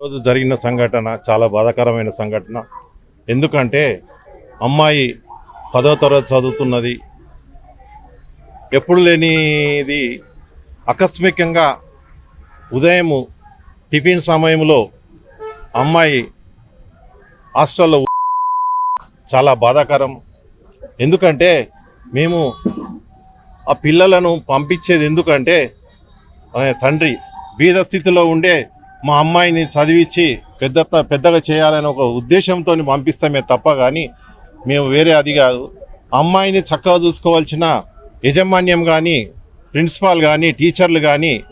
రోజు జరిగిన సంఘటన చాలా బాధాకరమైన సంఘటన. ఎందుకంటే అమ్మాయి పదో తరగతి చదువుతున్నది. ఎప్పుడు లేనిది ఆకస్మికంగా ఉదయము టిఫిన్ సమయంలో అమ్మాయి హాస్టల్లో చాలా బాధాకరం. ఎందుకంటే మేము ఆ పిల్లలను పంపించేది ఎందుకంటే తండ్రి బీద స్థితిలో ఉండే మా అమ్మాయిని చదివించి పెద్ద పెద్దగా చేయాలనే ఒక ఉద్దేశంతో పంపిస్తామే తప్ప కానీ మేము వేరే అది కాదు. అమ్మాయిని చక్కగా చూసుకోవాల్సిన యజమాన్యం కానీ ప్రిన్సిపాల్ కానీ టీచర్లు కానీ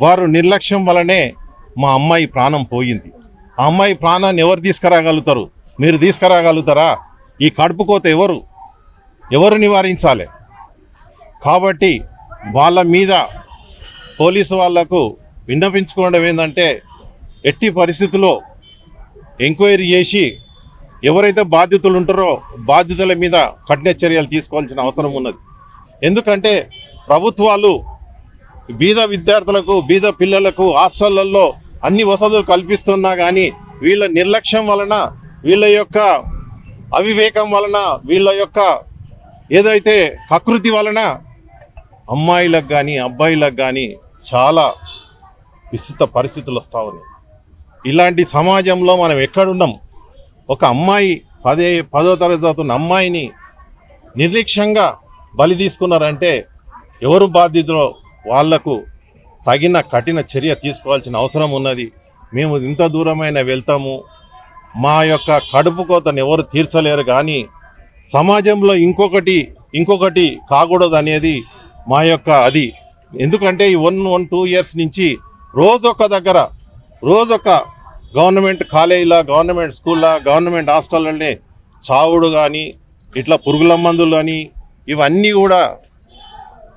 వారు నిర్లక్ష్యం వలనే మా అమ్మాయి ప్రాణం పోయింది. ఆ అమ్మాయి ప్రాణాన్ని ఎవరు తీసుకురాగలుగుతారు? మీరు తీసుకురాగలుగుతారా? ఈ కడుపు కోత ఎవరు? ఎవరు నివారించాలి? కాబట్టి వాళ్ళ మీద పోలీసు వాళ్ళకు విన్నపించుకోవడం ఏంటంటే ఎట్టి పరిస్థితుల్లో ఎంక్వైరీ చేసి ఎవరైతే బాధ్యతలు ఉంటారో బాధ్యతల మీద కఠిన చర్యలు తీసుకోవాల్సిన అవసరం ఉన్నది. ఎందుకంటే ప్రభుత్వాలు బీద విద్యార్థులకు బీద పిల్లలకు హాస్టళ్ళలో అన్ని వసతులు కల్పిస్తున్నా కానీ వీళ్ళ నిర్లక్ష్యం వలన వీళ్ళ యొక్క అవివేకం వలన వీళ్ళ యొక్క ఏదైతే కకృతి వలన అమ్మాయిలకు కానీ అబ్బాయిలకు కానీ చాలా విస్తృత పరిస్థితులు వస్తూ ఉన్నాయి. ఇలాంటి సమాజంలో మనం ఎక్కడున్నాం? ఒక అమ్మాయి పదే పదో తరగతి చదువుతున్న అమ్మాయిని నిర్లక్ష్యంగా బలి తీసుకున్నారంటే ఎవరు బాధ్యతలో వాళ్ళకు తగిన కఠిన చర్య తీసుకోవాల్సిన అవసరం ఉన్నది. మేము ఇంత దూరమైన వెళ్తాము. మా యొక్క కడుపు కోతను ఎవరు తీర్చలేరు కానీ సమాజంలో ఇంకొకటి ఇంకొకటి కాకూడదు అనేది మా యొక్క అది. ఎందుకంటే ఈ వన్ వన్ టూ ఇయర్స్ నుంచి రోజొక దగ్గర రోజొక గవర్నమెంట్ కాలేజీలా గవర్నమెంట్ స్కూల్లా గవర్నమెంట్ హాస్టల్లనే చావుడు కానీ ఇట్లా పురుగుల మందులు కానీ ఇవన్నీ కూడా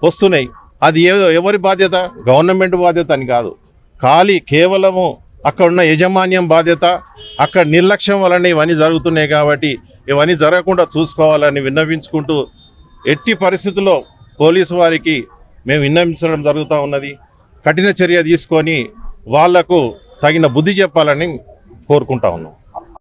వస్తున్నాయి. అది ఎవరి బాధ్యత? గవర్నమెంట్ బాధ్యత అని కాదు. ఖాళీ కేవలము అక్కడ ఉన్న యజమాన్యం బాధ్యత అక్కడ నిర్లక్ష్యం వలన ఇవన్నీ జరుగుతున్నాయి కాబట్టి ఇవన్నీ జరగకుండా చూసుకోవాలని విన్నవించుకుంటూ ఎట్టి పరిస్థితుల్లో పోలీసు వారికి మేము విన్నవించడం జరుగుతూ ఉన్నది. కఠిన చర్య తీసుకొని వాళ్ళకు తగిన బుద్ధి చెప్పాలని కోరుకుంటా ఉన్నాం.